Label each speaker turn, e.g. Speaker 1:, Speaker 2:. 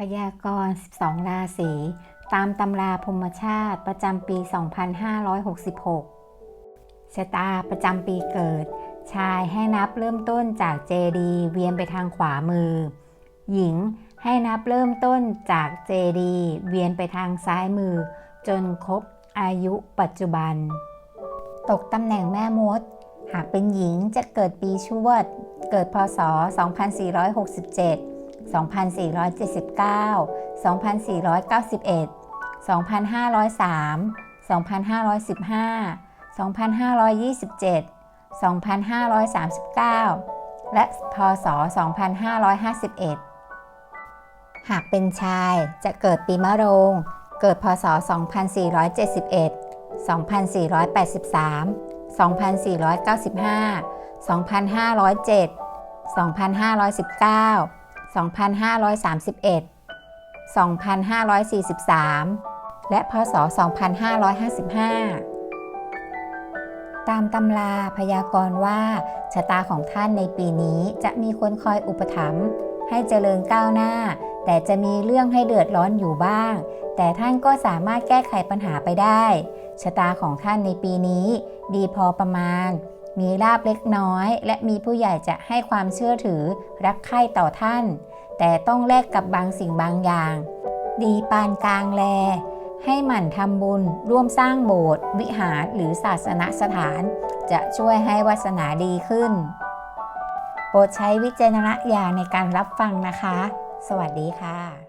Speaker 1: พยากรณ์ 12 ราศี ตามตำราพรหมชาติประจำปี 2566ชะตาประจำปีเกิด ชายให้นับเริ่มต้นจากเจดีเวียนไปทางขวามือ หญิงให้นับเริ่มต้นจากเจดีเวียนไปทางซ้ายมือ จนครบอายุปัจจุบัน ตกตำแหน่งแม่มด หากเป็นหญิงจะเกิดปีชวด เกิดพศ 2467 2479 2491 2503 2515 2527 2539 และพศ 2551 หากเป็นชายจะเกิดปีมะโรง เกิดพศ 2471 2483 2495 2507 2519 2531 2543 และพศ 2555 ตามตำราพยากรณ์ว่าชะตาของท่านในปีนี้จะมีคนคอยอุปถัมภ์ให้เจริญก้าวหน้า แต่จะมีเรื่องให้เดือดร้อนอยู่บ้าง แต่ท่านก็สามารถแก้ไขปัญหาไปได้ ชะตาของท่านในปีนี้ ดีพอประมาณ มีลาบเล็กน้อย และมีผู้ใหญ่จะให้ความเชื่อถือรักใคร่ต่อท่าน แต่ต้องแลกกับบางสิ่งบางอย่าง ดีปานกลางแล ให้หมั่นทำบุญ ร่วมสร้างโบสถ์วิหารหรือศาสนสถาน จะช่วยให้วาสนาดีขึ้น โปรดใช้วิจารณญาณในการรับฟังนะคะ สวัสดีค่ะ